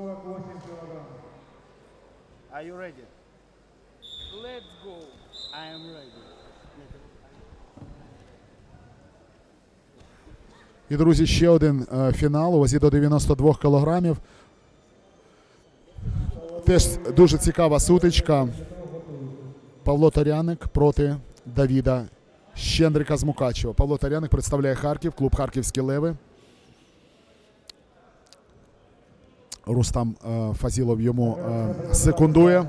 48 килограмм. Are you ready? Let's go. I am ready. І, друзі, ще один е, фінал у вазі до 92 кілограмів. Теж дуже цікава сутичка. Павло Таряник проти Давіда Щендрика з Мукачева. Павло Таряник представляє Харків, клуб Харківські Леви. Рустам е, Фазілов йому е, секундує.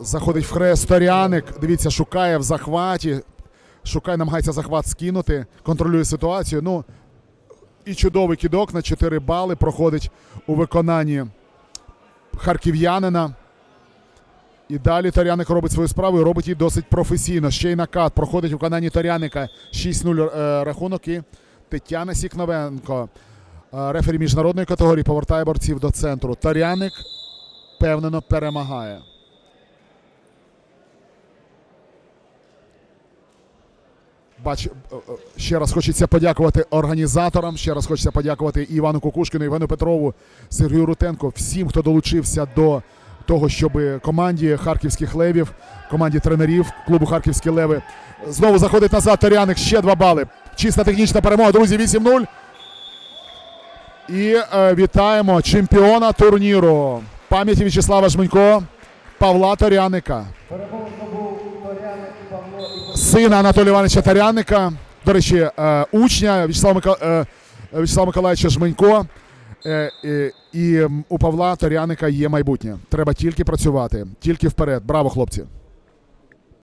Заходить в хрест Таряник. Дивіться, шукає в захваті. Шукає, намагається захват скинути, контролює ситуацію. Ну і чудовий кідок на 4 бали проходить у виконанні харків'янина. І далі Таряник робить свою справу і робить її досить професійно. Ще й накат проходить у виконанні Таряника 6-0 е, рахунок. І Тетяна Сікновенко, рефері міжнародної категорії, повертає борців до центру. Таряник впевнено перемагає. Бач, е, е, ще раз хочеться подякувати організаторам. Ще раз хочеться подякувати Івану Кукушкіну, Івану Петрову, Сергію Рутенко, всім, хто долучився до того, щоб команді харківських левів, команді тренерів клубу Харківські леви знову заходить назад. Таряник ще два бали. Чиста технічна перемога. Друзі, 8-0. І е, вітаємо чемпіона турніру пам'яті В'ячеслава Жменько, Павла Таряника. Перемовник був Торяник Павло і сина Анатолія Івановича Таряника, до речі, е, учня В'ячеслава, Мика... е, В'ячеслава Миколаївича Жменько. Е, е, і у Павла Таряника є майбутнє. Треба тільки працювати, тільки вперед. Браво, хлопці!